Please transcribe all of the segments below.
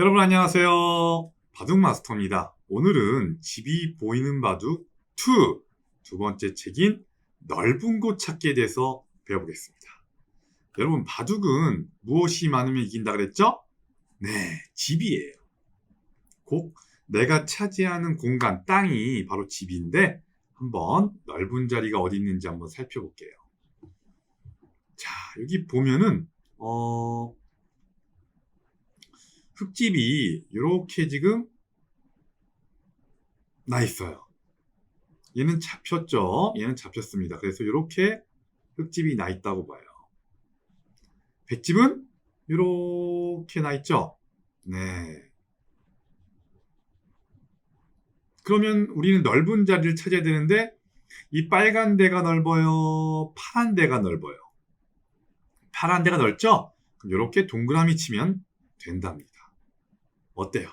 여러분 안녕하세요. 바둑 마스터입니다. 오늘은 집이 보이는 바둑 2 두 번째 책인 넓은 곳 찾기에 대해서 배워보겠습니다. 여러분 바둑은 무엇이 많으면 이긴다 그랬죠? 네, 집이에요. 곧 내가 차지하는 공간, 땅이 바로 집인데 한번 넓은 자리가 어디 있는지 한번 살펴볼게요. 자, 여기 보면은 어 흙집이 이렇게 지금 나 있어요. 얘는 잡혔죠. 얘는 잡혔습니다. 그래서 이렇게 흙집이 나 있다고 봐요. 백집은 이렇게 나 있죠. 네. 그러면 우리는 넓은 자리를 찾아야 되는데 이 빨간 데가 넓어요. 파란 데가 넓어요. 파란 데가 넓죠? 그럼 이렇게 동그라미 치면 된답니다. 어때요?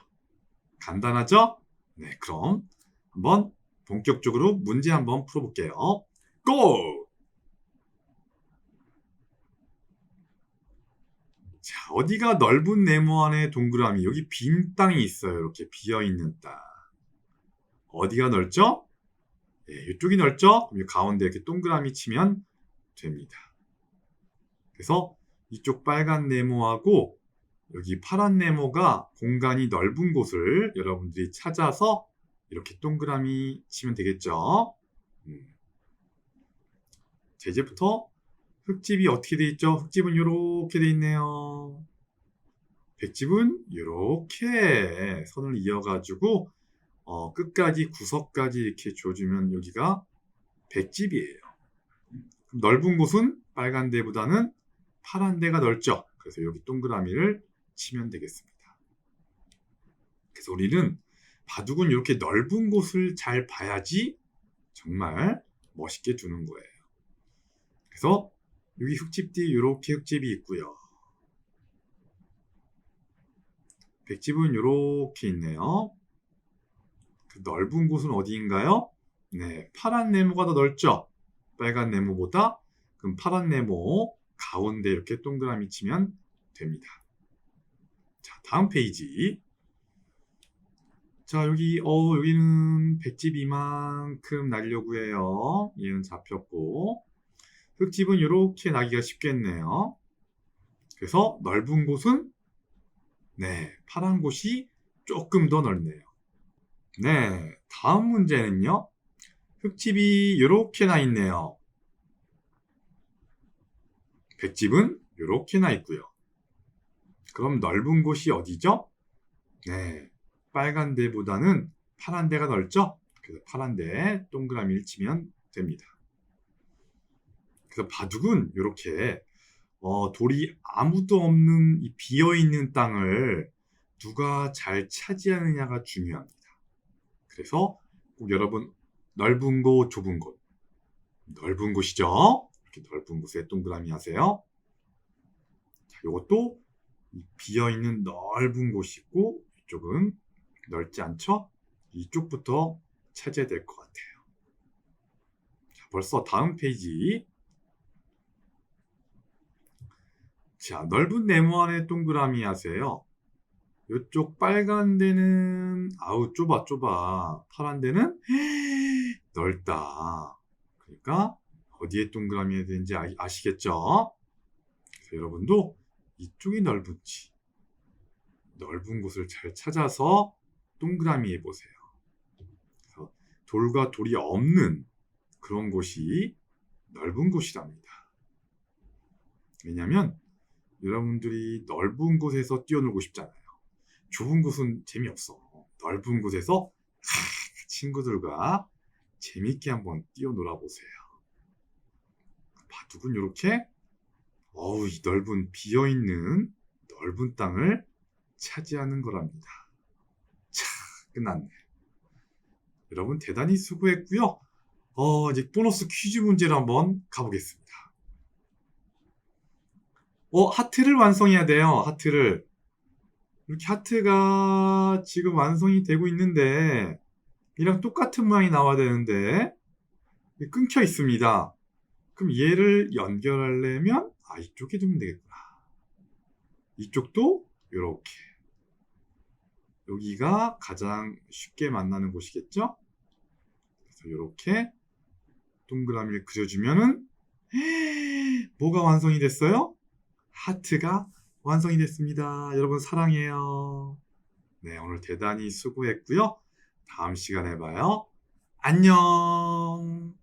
간단하죠? 네, 그럼 한번 본격적으로 문제 한번 풀어볼게요. 고! 자, 어디가 넓은 네모 안에 동그라미, 여기 빈 땅이 있어요. 이렇게 비어있는 땅. 어디가 넓죠? 네, 이쪽이 넓죠? 그럼 이 가운데 이렇게 동그라미 치면 됩니다. 그래서 이쪽 빨간 네모하고 여기 파란 네모가 공간이 넓은 곳을 여러분들이 찾아서 이렇게 동그라미 치면 되겠죠. 음. 자, 이제부터 흙집이 어떻게 돼 있죠? 흙집은 이렇게 돼 있네요. 백집은 이렇게 선을 이어가지고 어, 끝까지 구석까지 이렇게 줘주면 여기가 백집이에요. 넓은 곳은 빨간 데보다는 파란 데가 넓죠. 그래서 여기 동그라미를 치면 되겠습니다. 그래서 우리는 바둑은 이렇게 넓은 곳을 잘 봐야지 정말 멋있게 두는 거예요. 그래서 여기 흙집뒤 이렇게 흙집이 있고요. 백집은 이렇게 있네요. 그 넓은 곳은 어디인가요? 네, 파란 네모가 더 넓죠? 빨간 네모보다 그럼 파란 네모 가운데 이렇게 동그라미 치면 됩니다. 자, 다음 페이지. 자, 여기, 어, 여기는 백집 이만큼 날려고 해요. 얘는 잡혔고. 흙집은 이렇게 나기가 쉽겠네요. 그래서 넓은 곳은, 네, 파란 곳이 조금 더 넓네요. 네, 다음 문제는요. 흙집이 이렇게 나 있네요. 백집은 이렇게 나 있고요. 그럼 넓은 곳이 어디죠? 네, 빨간 데보다는 파란 데가 넓죠? 그래서 파란 데 동그라미를 치면 됩니다. 그래서 바둑은 이렇게 어, 돌이 아무도 없는 이 비어있는 땅을 누가 잘 차지하느냐가 중요합니다. 그래서 꼭 여러분 넓은 곳, 좁은 곳, 넓은 곳이죠? 이렇게 넓은 곳에 동그라미 하세요. 자, 이것도 비어 있는 넓은 곳이 있고 이쪽은 넓지 않죠? 이쪽부터 찾아야 될것 같아요. 자, 벌써 다음 페이지. 자, 넓은 네모 안에 동그라미 하세요. 이쪽 빨간 데는 아우 좁아 좁아 파란 데는 넓다. 그러니까 어디에 동그라미 해야 되는지 아, 시겠죠 여러분도 이쪽이 넓은지 넓은 곳을 잘 찾아서 동그라미 해보세요. 돌과 돌이 없는 그런 곳이 넓은 곳이랍니다. 왜냐하면 여러분들이 넓은 곳에서 뛰어놀고 싶잖아요. 좁은 곳은 재미없어. 넓은 곳에서 친구들과 재밌게 한번 뛰어놀아 보세요. 바둑은 이렇게 어우 이 넓은 비어있는 넓은 땅을 차지하는 거랍니다. 자 끝났네. 여러분 대단히 수고했고요. 어 이제 보너스 퀴즈 문제를 한번 가보겠습니다. 어 하트를 완성해야 돼요. 하트를 이렇게 하트가 지금 완성이 되고 있는데 이랑 똑같은 모양이 나와야 되는데 끊겨 있습니다. 그럼 얘를 연결하려면 아 이쪽에 두면 되겠구나. 이쪽도 이렇게 여기가 가장 쉽게 만나는 곳이겠죠? 그래서 이렇게 동그라미를 그려주면은 뭐가 완성이 됐어요? 하트가 완성이 됐습니다. 여러분 사랑해요. 네, 오늘 대단히 수고했고요. 다음 시간에 봐요. 안녕.